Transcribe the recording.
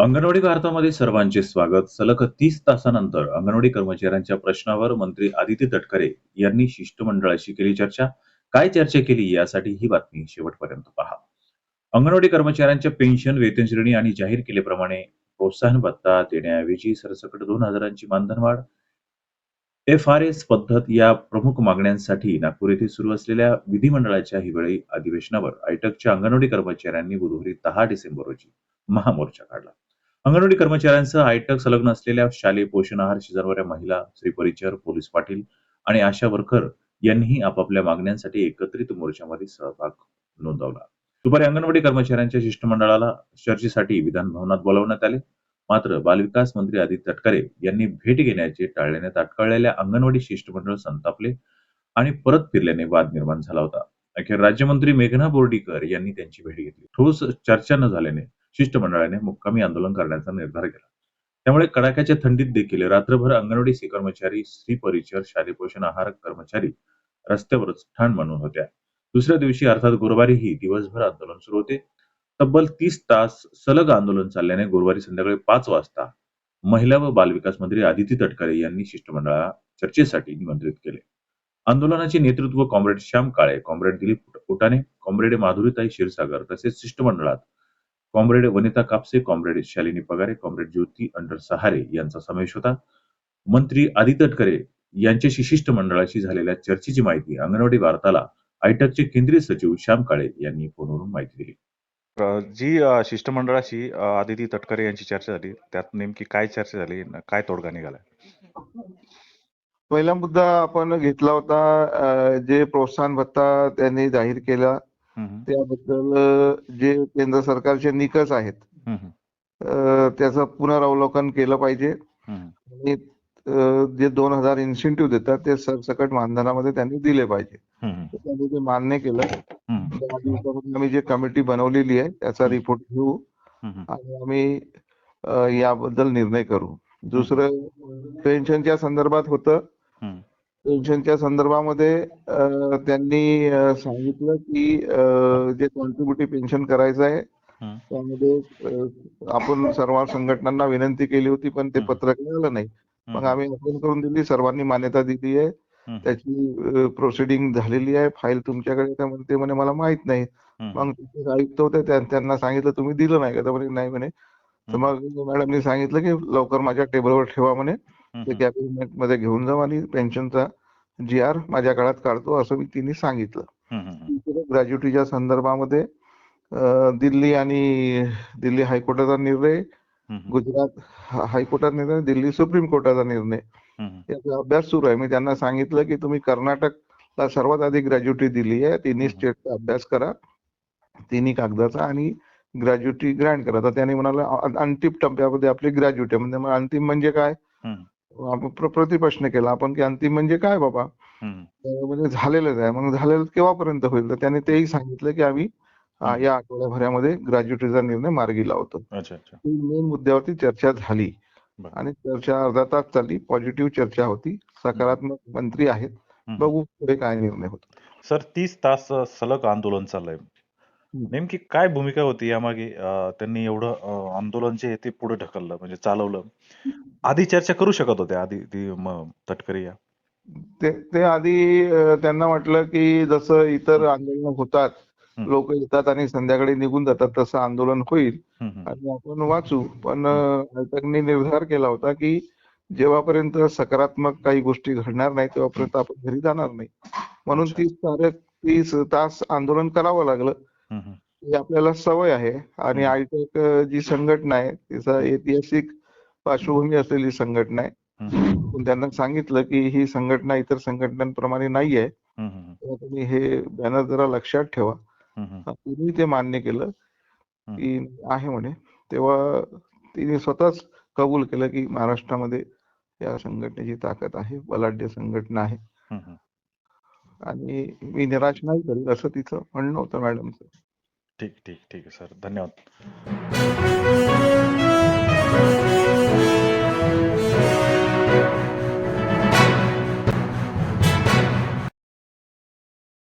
अंगणवाडी भारतामध्ये सर्वांचे स्वागत. सलग तीस तासानंतर अंगणवाडी कर्मचाऱ्यांच्या प्रश्नावर मंत्री आदित्य तटकरे यांनी शिष्टमंडळाशी केली चर्चा. काय चर्चा केली यासाठी ही बातमी शेवटपर्यंत पहा. अंगणवाडी कर्मचाऱ्यांच्या पेन्शन वेतन श्रेणी आणि जाहीर केल्याप्रमाणे प्रोत्साहन भत्ता देण्याऐवजी सरसकट दोन हजारांची मानधनवाढ. एफ आर एस पद्धत या प्रमुख मागण्यांसाठी नागपूर येथे सुरू असलेल्या विधिमंडळाच्या हिवाळी अधिवेशनावर आयटकच्या अंगणवाडी कर्मचाऱ्यांनी बुधवारी दहा डिसेंबर रोजी महामोर्चा काढला. अंगणवाडी कर्मचाऱ्यांसह आयटक संलग्न असलेल्या शालेय पोषण आहार शेजारवाऱ्या महिला श्री परिचर पोलीस पाटील आणि आशा वर्कर यांनीही आपापल्या मागण्यांसाठी एकत्रित मोर्चामध्ये सहभाग नोंदवला. दुपारी अंगणवाडी कर्मचाऱ्यांच्या शिष्टमंडळाला चर्चेसाठी विधान भवनात बोलावण्यात आले. मात्र बालविकास मंत्री आदित्य तटकरे यांनी भेट घेण्याचे टाळल्याने ताटकळलेल्या अंगणवाडी शिष्टमंडळ संतापले आणि परत फिरल्याने वाद निर्माण झाला होता. अखेर राज्यमंत्री मेघना बोर्डीकर यांनी त्यांची भेट घेतली. ठोस चर्चा न झाल्याने शिष्टमंडळाने मुक्कामी आंदोलन करण्याचा निर्धार केला. त्यामुळे कडाक्याच्या थंडीत देखील रात्रभर अंगणवाडी कर्मचारी स्त्री परिचर शालेय पोषण आहार कर्मचारी रस्त्यावरच ठाण मानून होत्या. दुसऱ्या दिवशी अर्थात गुरुवारीही दिवसभर आंदोलन सुरू होते. तब्बल तीस तास सलग आंदोलन चालल्याने गुरुवारी संध्याकाळी पाच वाजता महिला व बालविकास मंत्री आदिती तटकरे यांनी शिष्टमंडळाला चर्चेसाठी निमंत्रित केले. आंदोलनाचे नेतृत्व comrade Shyam Kale comrade Dilip Utane comrade माधुरीताई Kshirsagar तसेच शिष्टमंडळात comrade Vanita Kapse comrade Shalini Pagare comrade Jyoti under Sahare यांचा समावेश होता. मंत्री आदी तटकरे यांच्याशी शिष्टमंडळाशी झालेल्या चर्चेची माहिती अंगणवाडी वार्ताला आयटकचे केंद्रीय सचिव श्याम काळे यांनी फोनवरून माहिती दिली. जी शिष्टमंडळाशी आदिती तटकरे यांची चर्चा झाली त्यात नेमकी काय चर्चा झाली काय तोडगा निघाला? पहिला मुद्दा आपण घेतला होता जे प्रोत्साहन भत्ता त्यांनी जाहीर केला त्याबद्दल जे केंद्र सरकारचे निकष आहेत त्याचं पुनरावलोकन केलं पाहिजे. आणि जे दोन हजार इन्सेंटिव्ह देतात ते सरसकट मानधनामध्ये त्यांनी दिले पाहिजे. त्यांनी ते मान्य केलं हम्म, दहा दिवसामध्ये आम्ही जे कमिटी बनवलेली आहे त्याचा रिपोर्ट घेऊ आणि आम्ही याबद्दल निर्णय करू. दुसरं पेन्शनच्या संदर्भात होतं पेन्शनच्या संदर्भामध्ये त्यांनी सांगितलं की जे कॉन्ट्रीब्युटिव्ह पेन्शन करायचं आहे त्यामध्ये आपण सर्व संघटनांना विनंती केली होती पण ते. पत्रक मिळालं नाही. मग आम्ही अपील करून दिली सर्वांनी मान्यता दिली आहे. त्याची प्रोसिडिंग झालेली आहे फाईल तुमच्याकडे ते म्हणे मला माहीत नाही. मग आयुक्त होते त्या- त्यांना सांगितलं तुम्ही दिलं नाही का? तर म्हणे नाही म्हणे. तर मग मॅडमनी सांगितलं की लवकर माझ्या टेबलवर ठेवा म्हणे. ते कॅबिनेटमध्ये घेऊन जाऊ आणि पेन्शनचा जी आर माझ्या काळात काढतो असं मी तिने सांगितलं. ग्रॅज्युटीच्या संदर्भामध्ये दिल्ली आणि दिल्ली हायकोर्टाचा निर्णय गुजरात हायकोर्टाचा निर्णय दिल्ली सुप्रीम कोर्टाचा निर्णय याचा अभ्यास सुरू आहे. मी त्यांना सांगितलं की तुम्ही कर्नाटकला सर्वात अधिक ग्रॅज्युटी दिली आहे तिन्ही. स्टेटचा अभ्यास करा तिन्ही कागदाचा आणि ग्रॅज्युटी ग्रँट करा. तर त्यांनी म्हणाला "अ- अंतिम टप्प्यामध्ये आपली ग्रॅज्युटी म्हणजे अंतिम म्हणजे काय? प्रतिप्रश्न केला. आपण की अंतिम म्हणजे काय बाबा? म्हणजे झालेलंच आहे. मग झालेलं केव्हापर्यंत होईल? तर त्याने तेही सांगितलं की आम्ही. या आठवड्याभरामध्ये ग्रॅज्युटीचा निर्णय मार्गी लावतो. अच्छा अच्छा. मेन मुद्द्यावरती चर्चा झाली. आणि चर्चा अर्धा तास चालली. पॉझिटिव्ह चर्चा होती. सकारात्मक मंत्री आहेत. बघू पुढे काय निर्णय होतो. सर तीस तास सलग आंदोलन चाललंय. नेमकी काय भूमिका होती यामागे? अ, त्यांनी एवढं अ, आंदोलन जे आहे ते पुढे ढकललं म्हणजे चालवलं. आधी चर्चा करू शकत होते आधी ती तटकरे या. ते ते आधी अ, त्यांना वाटलं की जसं इतर आंदोलन होतात. लोक येतात आणि संध्याकाळी निघून जातात तसं आंदोलन होईल. आणि आपण वाचू. पण आयटकनी निर्धार केला होता की जेव्हापर्यंत सकारात्मक काही गोष्टी घडणार नाही तेव्हापर्यंत आपण घरी जाणार नाही. म्हणून अच्छा. तीस तारख तीस तास आंदोलन करावं लागलं. ही आपल्याला सवय आहे आणि. आयटक जी संघटना आहे तिचा ऐतिहासिक पार्श्वभूमी असलेली संघटना आहे. त्यांना सांगितलं की ही संघटना इतर संघटनांप्रमाणे नाही आहे तुम्ही हे बॅनर जरा लक्षात ठेवा. तिने ते मान्य केलं की आहे म्हणे. तेव्हा तिने स्वतःच कबूल केलं की महाराष्ट्रामध्ये या संघटनेची ताकद आहे बलाढ्य संघटना आहे. आणि मी निराश नाही करेल असं तिचं म्हणणं होतं मॅडमचं. ठीक ठीक ठीक आहे सर. धन्यवाद.